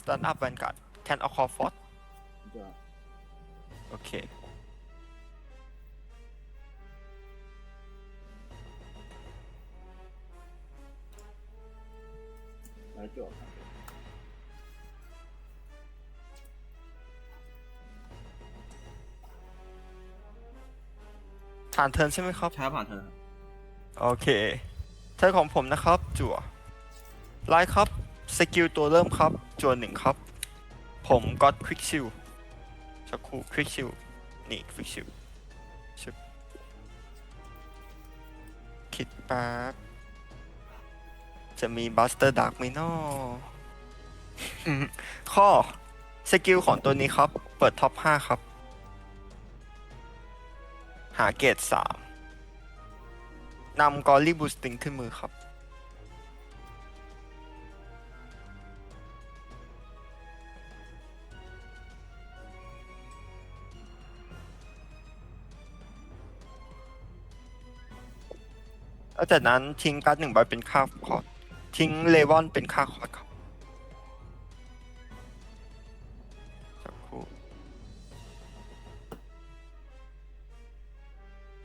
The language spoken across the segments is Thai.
stand up vanguard can I call forth จะโอเคไว้โจทย์ครับผ่านเทิร์นใช่ไหมครับช้าผ่านเธอครับโอเค เทิร์นของผมนะครับ จั่วไลท์ครับ สกิลตัวเริ่มครับจั่วหนึ่งครับ ผมก็ควิกชิลสักครู่ควิกชิลนี่ควิกชิลชิบคิดแป๊บจะมีบัสเตอร์ดักไหมนอข้อสกิลของตัวนี้ครับ เปิดท็อป 5 ครับ หาเกรด3นำกอลลี่บูสติงขึ้นมือครับ แล้วจากนั้นทิ้งการ์ดหนึ่งใบเป็นค่าคอร์ดทิ้งเลวอนเป็นค่าคอร์ดครับสักครู่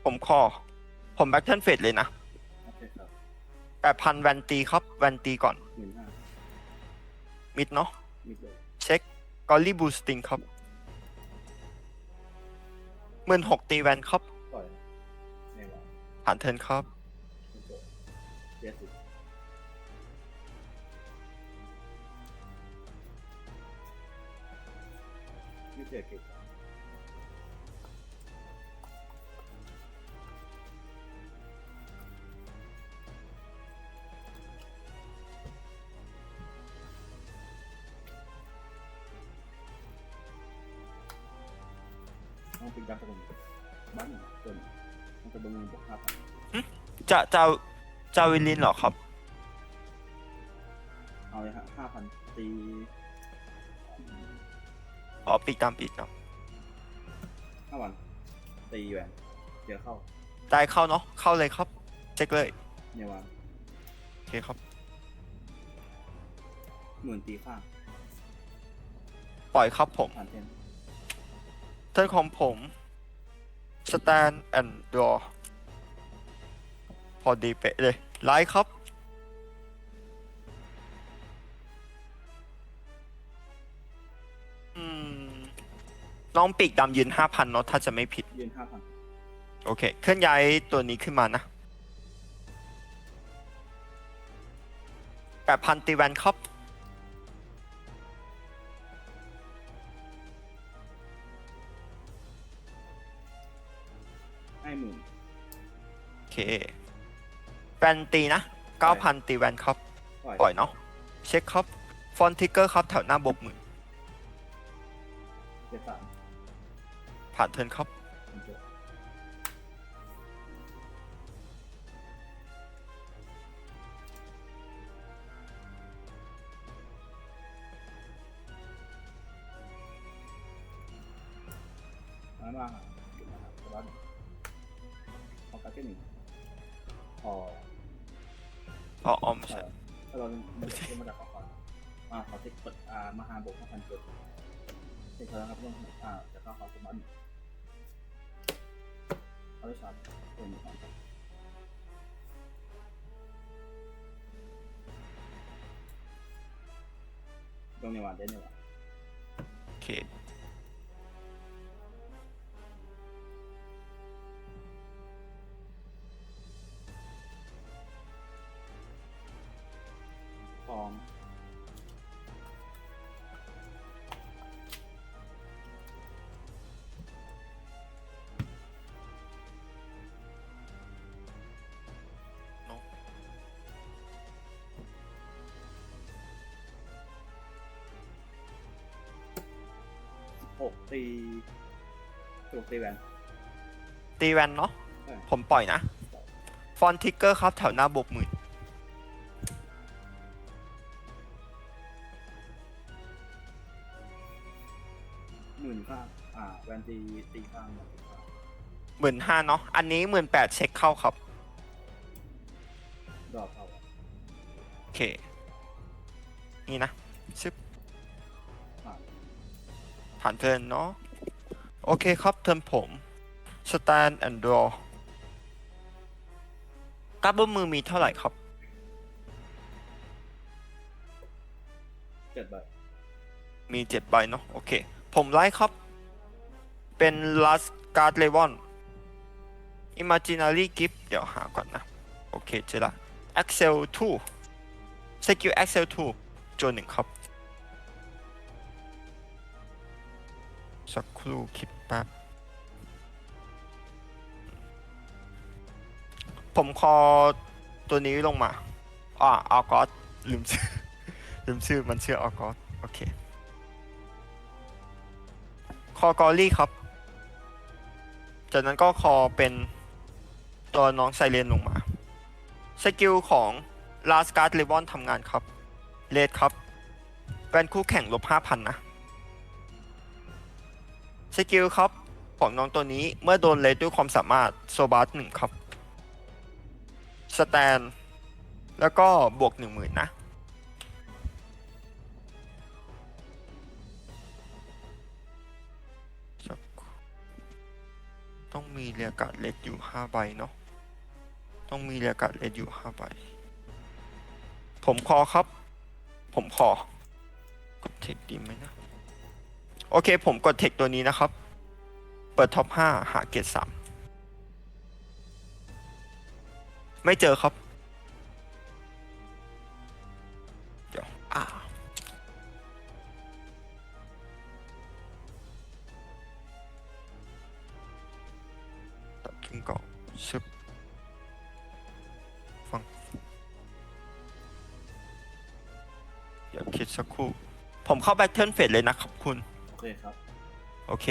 ผมคอผมแบ็กเทิลเฟดเลยนะโอเคครับแปดพันแวนตีครับแวนตีก่อน หมื่นห้ามิดเนาะมิดเลยเช็คกอลลี่บูสติงครับหมื่นหกตีแวนครับปล่อยในวันผ่านเทิร์นครับเป็นโจทย์ เจ็ดสิบไม่เจอเก็บครับ ต้องเป็นการตะลุมบ้านหนึ่งตัวหนึ่งมันจะบำรุงพวกห้าพันจะจะจะวิลินเหรอครับ เอาเลยฮะห้าพันตีอ๋อปีกตามปีกเนาะห้าวันตีแหวนเดี๋ยวเข้าได้เข้าเนาะเข้าเลยครับ เช็คเลยในวันโอเคครับ หมื่นตีข้างปล่อยครับผมผ่านเทนเทิร์นของผม stand and draw พอดีเป๊ะเลย ไลท์ครับ อืม น้องปีกดำยืน5,000เนาะถ้าจะไม่ผิด ยืนห้าพันโอเค เคลื่อนย้ายตัวนี้ขึ้นมานะ8,000ตีแวนครับ ให้หมื่นโอเคแวนตีนะ9,000ตีแวนครับปล่อยปล่อยเนาะเช็คครับ ฟอนทิกเกอร์ครับแถวหน้าบกหมื่นเจ็ดสามผ่านเทิร์นครับ ตรงในวันเด้ในวันโอเค กตีถูกตีแหวนตีแวนเนาะใช่ผมปล่อยนะ ฟอนทิกเกอร์ครับแถวหน้าบกหมื่นหมื่นข้างอ่าแหวนตีตีข้างหมื่นข้างหมื่นห้าเนาะอันนี้หมื่นแปดเช็คเข้าครับดอกเข้าโอเค นี่นะ ผ่านเทิร์นเนาะโอเคครับเทิร์นผม stand and draw การ์ดบนมือมีเท่าไหร่ครับเจ็ดใบมีเจ็ดใบเนาะโอเค ผมไลค์ครับ เป็น last card levon imaginary gift เดี๋ยวหาก่อนนะ โอเคเจอละ excel 2 skill excel 2จวนหนึ่งครับ สักครู่คิดแป๊บ ผมคอตัวนี้ลงมาอ่าอากอสลืมชื่อ ลืมชื่อมันชื่ออากอสโอเค คอกอรี่ครับ จากนั้นก็คอเป็นตัวน้องไซเรนลงมา สกิลของ Last Guard l e v o n ทำงานครับเลดครับแวนคู่แข่งลบ5,000 นะ สกิลครับของน้องตัวนี้เมื่อโดนเลดด้วยความสามารถโซบาร์หนึ่งครับ สแตน แล้วก็บวก10,000นะสักครู่ต้องมีเรียกาดเล็กอยู่ห้าใบเนาะ ต้องมีเรียกาดเล็กอยู่ห้าใบ ผมคอครับ ผมคอกดเทคดีไหมนะ โอเค ผมกดเทคตัวนี้นะครับ เปิดท็อปห้าหาเกรดสามไม่เจอครับ เดี๋ยวอ่าตัดทิ้งก่อนชึบฟัง เดี๋ยวคิดสักครู่ ผมเข้าแบทเทิลเฟสเลยนะครับคุณโอ เคครับ โอเค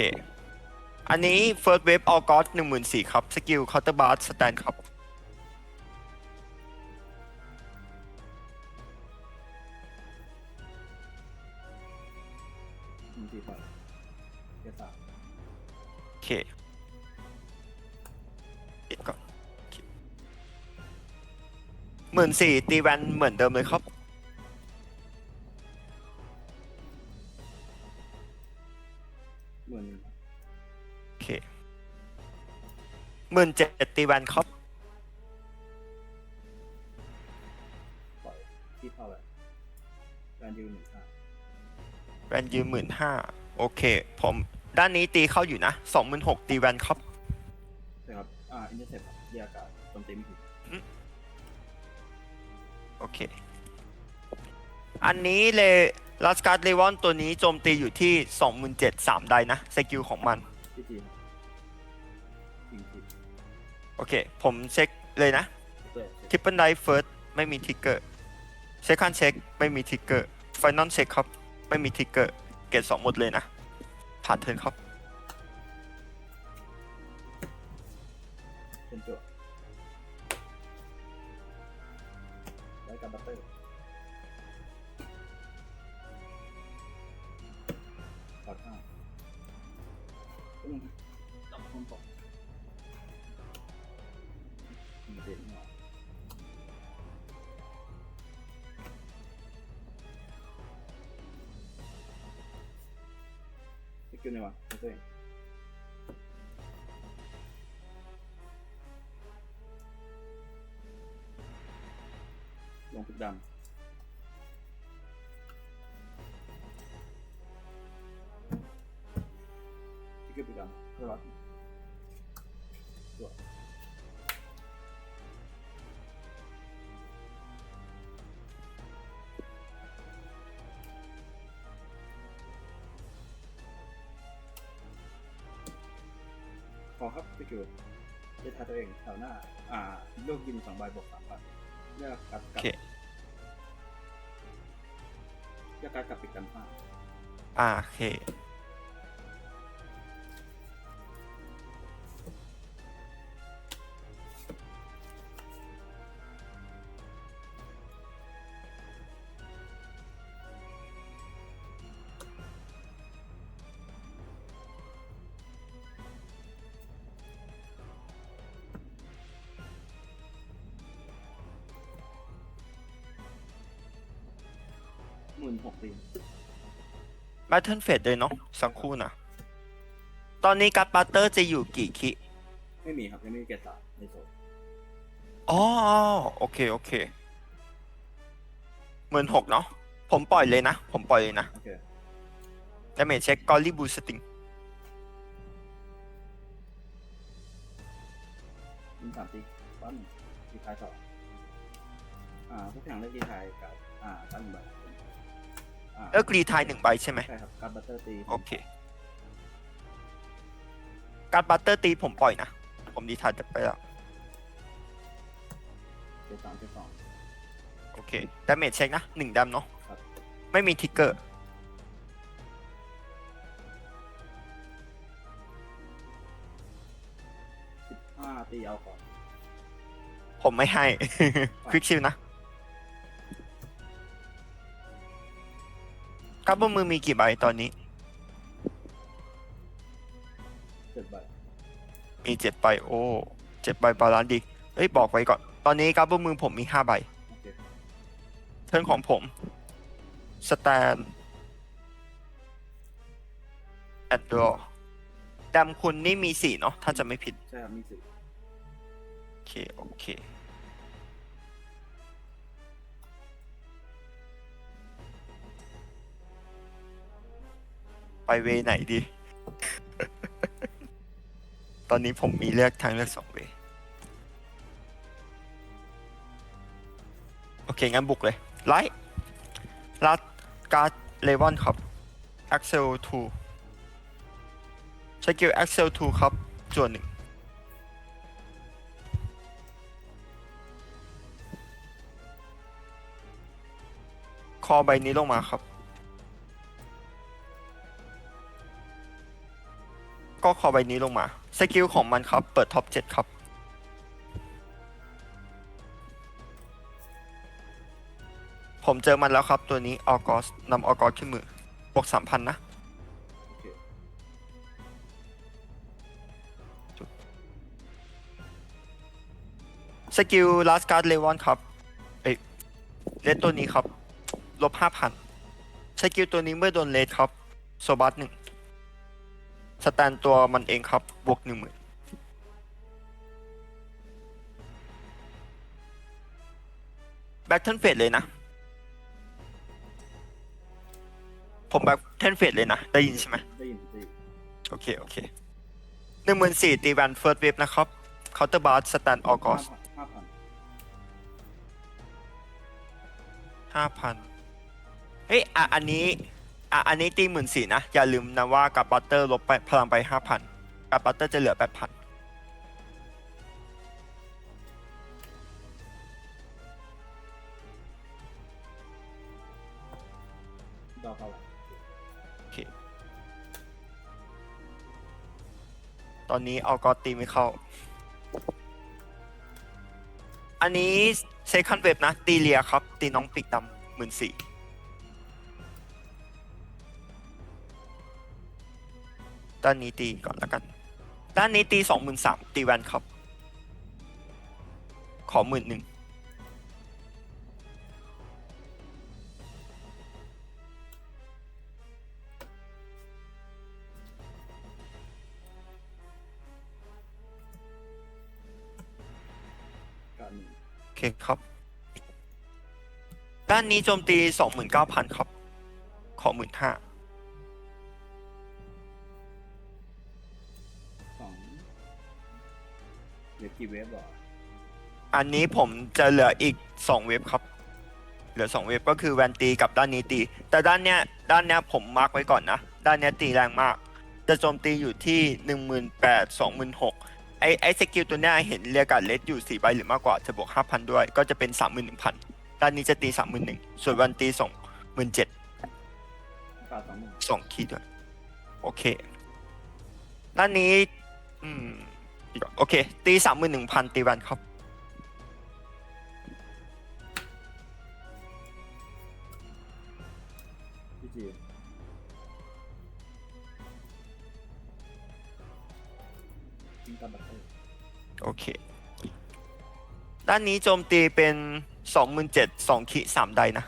อันนี้ First Wave All God 14,000ครับ สกิล Counter Bar Stand ครับ หนึ่งสี่ใบเจ็ดสามโอเคปิดก่อนหมื่นสี่ตีแวนเหมือนเดิมเลยครับ หมื่นเจ็ดตีแวนครับ ปล่อยที่เท่าไหร่แบรนด์ยูหนึ่งห้าแวนยืมหมื่นห้าโอเค ผมด้านนี้ตีเข้าอยู่นะสองหมื่นหกตีแวนครับ ใช่ครับ อ่า อินเตอร์เซ็ปครับเรียกอากาศโจมตีไม่ถึงโอเค อันนี้เลยลัสการ์ดเลวอนตัวนี้โจมตีอยู่ที่ 27,000 3ได้นะ สกิลของมัน ที่จีนจริงจริง โอเค ผมเช็คเลยนะเตอร์ทริปเปิลไดเฟิร์สไม่มีทิกเกอร์เซคันเช็คไม่มีทิกเกอร์ไฟนอลเช็คครับไม่มีทิกเกอร์เกรดสองหมดเลยนะ ผ่านเทิร์นครับเป็นจวดไว้กับบัตเตอร์ สกิลหน่อยวะเขอครับสกิลจะทายตัวเองแถวหน้า อ่าเลือกยิงสองใบบวกสามพันเลือกกับโอกับเค เลือกการกับปิดกันห้า อ่าโอเค หมื่นหกตีแบทเทิลเฟดเลยเนาะสักครู่นะ ตอนนี้การ์ดบัตเตอร์จะอยู่กี่คิไม่มีครับยังไม่มีเกรดสามในโซนอ๋อโอเคโอเคหมื่นหกเนาะผมปล่อยเลยนะ ผมปล่อยเลยนะโอเคดาเมจเช็คกอลลี่บูสติงมีสามตีปั้นตีท้ายต่ออ่าทุกอย่างเลือกตีท้ายกับอ่าตั้งใบ อ่าเลิกรีไทายหนึ่งใบใช่ไหมใช่ครับการบัตเตอร์ตีโอเค การ์ดบัตเตอร์ตีผมปล่อยนะ ผมดีไทายไปแล้วเกรดสามเกรดสอง โอเคดาเมจเช็คนะหนึ่งดำเนาะครับ ไม่มีทิกเกอร์สิบห้าตีเอาก่อนผมไม่ให้ ควิกชิลนะ การ์ดบนมือมีกี่ใบตอนนี้ เจ็ดใบมีเจ็ดใบโอ้เจ็ดใบบาลานซ์ดีเอ้ยบอกไว้ก่อน ตอนนี้การ์ดบนมือผมมีห้าใบโอเคเทิร์นของผมสแตนแอดดรอดำคุณนี่มีสี่เนาะถ้าจะไม่ผิด ใช่ครับมีสี่โอเค โอเค ไปเวไหนดี ตอนนี้ผมมีเลือกทางเลือกสองเว โอเค งั้นบุกเลย ไลท์ลัดการ์ดเลวอนครับ Axel 2สกิล Axel 2ครับจวนหนึ่งคอใบนี้ลงมาครับ ก็คอใบนี้ลงมา สกิลของมันครับ เปิดท็อป 7 ครับ ผมเจอมันแล้วครับตัวนี้ออกอสนำออกอสขึ้นมือบวกสามพันนะสกิลลาสการ์ดเลวอนครับ เอ้ยเลสตัวนี้ครับ ลบห้าพันสกิลตัวนี้เมื่อโดนเลสครับ โซบัสหนึ่ง สแตนตัวมันเองครับ บวกหนึ่งหมื่นแบ็กเทิลเฟดเลยนะ ผมแบ็กเทิลเฟดเลยนะ ได้ยินใช่ไหมได้ยินได้ยินโอเค โอเคหนึ่งหมื่นสี่ตีแวนเฟิร์สเวฟนะครับเคาน์เตอร์บาร์สแตนออกอสห้าพันห้าพันเฮ้ยอะอันนี้ อะอันนี้ตีหมื่นสี่นะ อย่าลืมนะว่ากับบัตเตอร์ลบไปพลังไปห้าพันกับบัตเตอร์จะเหลือแปดพันดอกเท่าไรโอเคตอนนี้เอาก็ตีไม่เข้า อันนี้เซคันเวฟนะ ตีเลียครับ ตีน้องปีกดำหมื่นสี่ ด้านนี้ตีก่อนแล้วกัน ด้านนี้ตีสองหมื่นสามตีแวนครับ ขอหมื่นหนึ่งการหนึ่งโอเคครับ ด้านนี้โจมตีสองหมื่นเก้าพันครับ ขอหมื่นห้า กี่เวฟเหรออันนี้ผมจะเหลืออีกสองเว็บครับ เหลือสองเว็บก็คือแวนตีกับด้านนี้ตี แต่ด้านเนี้ยด้านเนี้ยผมมาร์กไว้ก่อนนะ ด้านเนี้ยตีแรงมาก จะโจมตีอยู่ที่หนึ่งหมื่นแปดสองหมื่นหกไอไอสกิลตัวเนี้ยเห็นเรียกการเลสอยู่สี่ใบหรือมากกว่าจะบวกห้าพันด้วย ก็จะเป็นสามหมื่นหนึ่งพันด้านนี้จะตีสามหมื่นหนึ่งส่วนวันตีสองหมื่นเจ็ดอากาศสองหมื่นสองขีดด้วยโอเค ด้านนี้ อืม โอเค ตีสามหมื่นหนึ่งพันตีแวนครับ พี่จีทิ้งการบัตเตอร์โอเค ด้านนี้โจมตีเป็นสองหมื่นเจ็ดสองขีสามไดนะ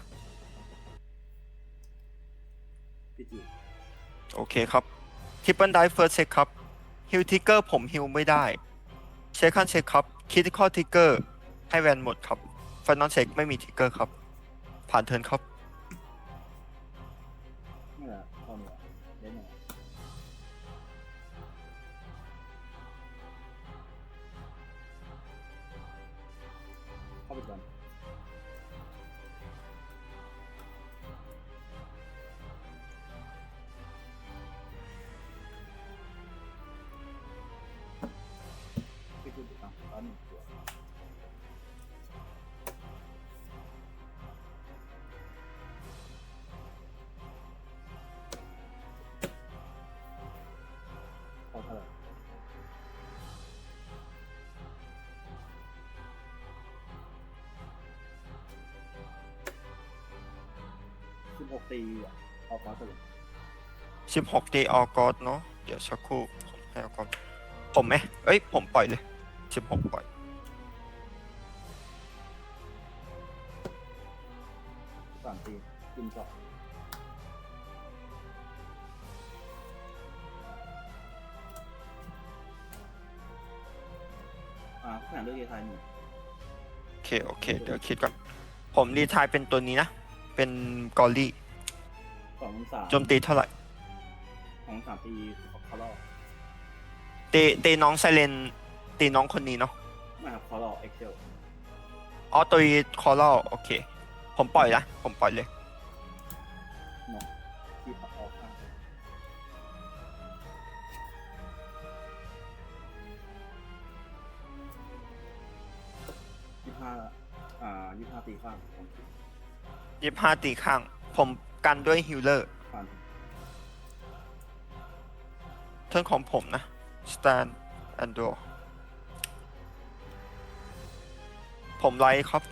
พี่จีโอเคครับ ทิปเปิลไดเฟิร์สเช็คครับ ฮิลทิกเกอร์ผมฮิลไม่ได้เช็คขั้นเช็คครับคิดข้อทิกเกอร์ให้แวนหมดครับฟันนอนเช็คไม่มีทิกเกอร์ครับ ผ่านเทิร์นครับ หกตีอะเอาฟ้าสลุด16 day all god เนาะเดี๋ยวสักครู่ผมให้เอาก่อนผมไหมเอ้ยผมปล่อยเลย16ปล่อยสามตีกินสองอ่าขนาดเลือกเยไทยหนึ่งโอเคโอเค เดี๋ยวคิดก่อนผมรีทายเป็นตัวนี้นะ เป็นกอลลี่สองสามโจมตีเท่าไหร่ สองสามตีเขาลอกตีตีน้องไซเลนตีน้องคนนี้เนาะไม่ครับเขาลอกเอ็กเซลอ๋อตัวคอร์ลโอเค ผมปล่อยนะผมปล่อยเลยหมดที่ปักออกข้างยี่ห้าอ่ายี่ห้าตีข้างผมคิด ยี่ห้าตีข้าง ผมกันด้วยฮิลเลอร์ผ่านเทิร์นของผมนะ stand and draw ผมไลท์ครับ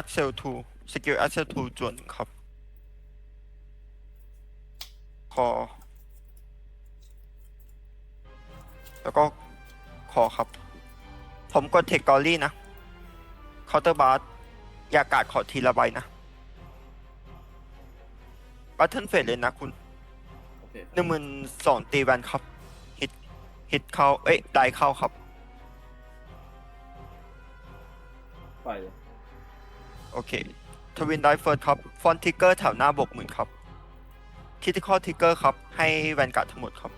Axel 2สกิล Axel 2จวนครับ คอ แล้วก็คอครับ ผมกดเทคกอรี่นะเคาน์เตอร์บาร์ ยากาศขอทีละใบนะบัตเทิลเฟสเลยนะคุณโอเคหนึ่งหมื่นสองตีแวนครับ ฮิตฮิตเข้า เอ้ยได้เข้าครับปล่อยเลยโอเค ทวินไดเฟิร์สครับ ฟอนทิกเกอร์แถวหน้าบวกหมื่นครับคิติคอทิกเกอร์ครับ ให้แวนการ์ดทั้งหมดครับ